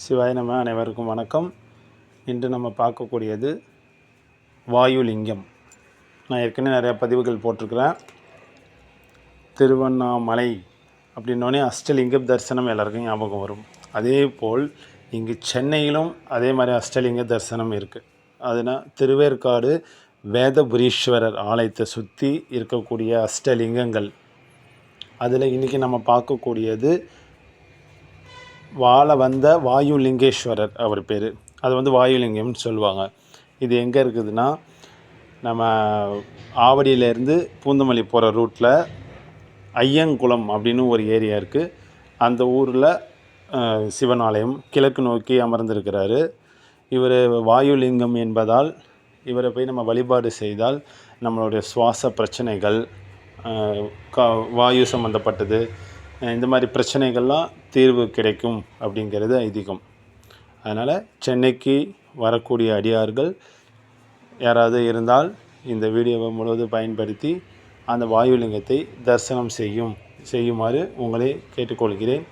சிவாய நம்ம அனைவருக்கும் வணக்கம். இன்று நம்ம பார்க்கக்கூடியது வாயுலிங்கம். நான் ஏற்கனவே நிறையா பதிவுகள் போட்டிருக்கிறேன். திருவண்ணாமலை அப்படின்னோடனே அஷ்டலிங்க தரிசனம் எல்லாருக்கும் ஞாபகம் வரும். அதே போல் இங்கு சென்னையிலும் அதே மாதிரி அஷ்டலிங்க தரிசனம் இருக்குது அதனால் திருவேற்காடு வேதபுரீஸ்வரர் ஆலயத்தை சுற்றி இருக்கக்கூடிய அஷ்டலிங்கங்கள். அதில் இன்றைக்கி நம்ம பார்க்கக்கூடியது வாழ வந்த வாயு லிங்கேஸ்வரர் அவர் பேர். அது வந்து வாயுலிங்கம்னு சொல்லுவாங்க. இது எங்கே இருக்குதுன்னா நம்ம ஆவடியிலேருந்து பூந்தமல்லி போகிற ரூட்டில் ஐயங்குளம் அப்படின்னு ஒரு ஏரியா இருக்குது அந்த ஊரில் சிவன் ஆலயம் கிழக்கு நோக்கி அமர்ந்திருக்கிறாரு. இவர் வாயுலிங்கம் என்பதால் இவரை போய் நம்ம வழிபாடு செய்தால் நம்மளுடைய சுவாச பிரச்சனைகள் கா வாயு சம்மந்தப்பட்டது இந்த மாதிரி பிரச்சனைகள்லாம் தீர்வு கிடைக்கும் அப்படிங்கிறது ஐதீகம். அதனால் சென்னைக்கு வரக்கூடிய அடியார்கள் யாராவது இருந்தால் இந்த வீடியோவை முழுவதும் பயன்படுத்தி அந்த வாயுலிங்கத்தை தரிசனம் செய்யும் செய்யுமாறு உங்களை கேட்டுக்கொள்கிறேன்.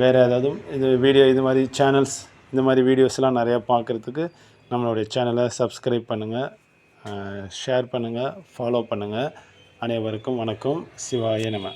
வேறு ஏதாவது இந்த வீடியோ இது மாதிரி சேனல்ஸ் இந்த மாதிரி வீடியோஸ்லாம் நிறையா பார்க்குறதுக்கு நம்மளுடைய சேனலை சப்ஸ்கிரைப் பண்ணுங்கள் ஷேர் பண்ணுங்கள் ஃபாலோ பண்ணுங்கள் அனைவருக்கும் வணக்கம். சிவாய நம.